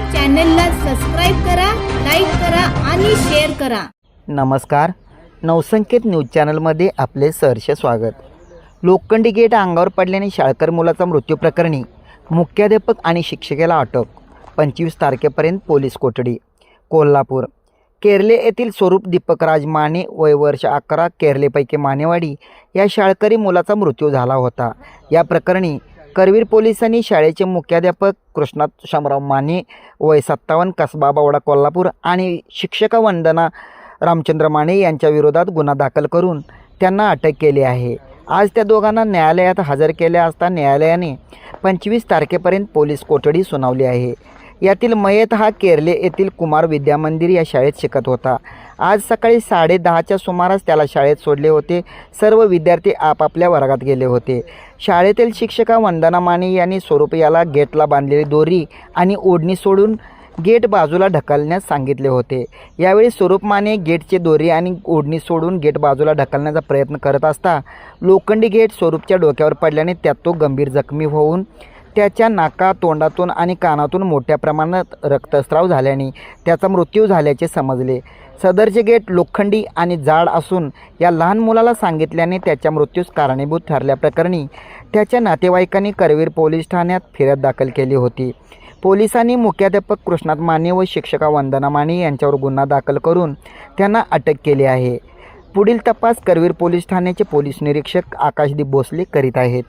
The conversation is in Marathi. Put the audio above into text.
चॅनलला सबस्क्राईब करा लाईक करा आणि शेअर करा. नमस्कार. नवसंकेत न्यूज चॅनलमध्ये आपले सहर्ष स्वागत. लोखंडी गेट अंगावर पडल्याने शाळकर मुलाचा मृत्यू प्रकरणी मुख्याध्यापक आणि शिक्षिकेला अटक. पंचवीस तारखेपर्यंत पोलीस कोठडी. कोल्हापूर. केरले येथील स्वरूप दीपकराज माने वय वर्ष अकरा केरलेपैकी मानेवाडी या शाळकरी मुलाचा मृत्यू झाला होता. या प्रकरणी करवीर पोलिसांनी शाळेचे मुख्याध्यापक कृष्णात शामराव माने वय सत्तावन्न कसबा बावडा कोल्हापूर आणि शिक्षका वंदना रामचंद्र माने यांच्या विरोधात गुन्हा दाखल करून त्यांना अटक केली आहे. आज त्या दोघांना न्यायालयात हजर केले असता न्यायालयाने पंचवीस तारखेपर्यंत पोलीस कोठडी सुनावली आहे. यातील मयत हा केरले येथील कुमार विद्यामंदिर या शाळेत शिकत होता. आज सकाळी साडे दहाच्या सुमारास त्याला शाळेत सोडले होते. सर्व विद्यार्थी आपापल्या वर्गात गेले होते. शाळेतील शिक्षिका वंदना माने यांनी स्वरूप याला गेटला बांधलेली दोरी आणि ओढणी सोडून गेट बाजूला ढकलण्यास सांगितले होते. यावेळी स्वरूप माने गेटचे दोरी आणि ओढणी सोडून गेट बाजूला ढकलण्याचा प्रयत्न करत असता लोखंडी गेट स्वरूपच्या डोक्यावर पडल्याने त्यात तो गंभीर जखमी होऊन त्याच्या नाका तोंडातून आणि कानातून मोठ्या प्रमाणात रक्तस्राव झाल्याने त्याचा मृत्यू झाल्याचे समजले. सदरचे गेट लोखंडी आणि जाड असून या लहान मुलाला सांगितल्याने त्याच्या मृत्यूस कारणीभूत ठरल्याप्रकरणी त्याच्या नातेवाईकांनी करवीर पोलीस ठाण्यात फिर्याद दाखल केली होती. पोलिसांनी मुख्याध्यापक कृष्णात माने व शिक्षका वंदना माने यांच्यावर गुन्हा दाखल करून त्यांना अटक केली आहे. पुढील तपास करवीर पोलीस ठाण्याचे पोलीस निरीक्षक आकाशदीप भोसले करीत आहेत.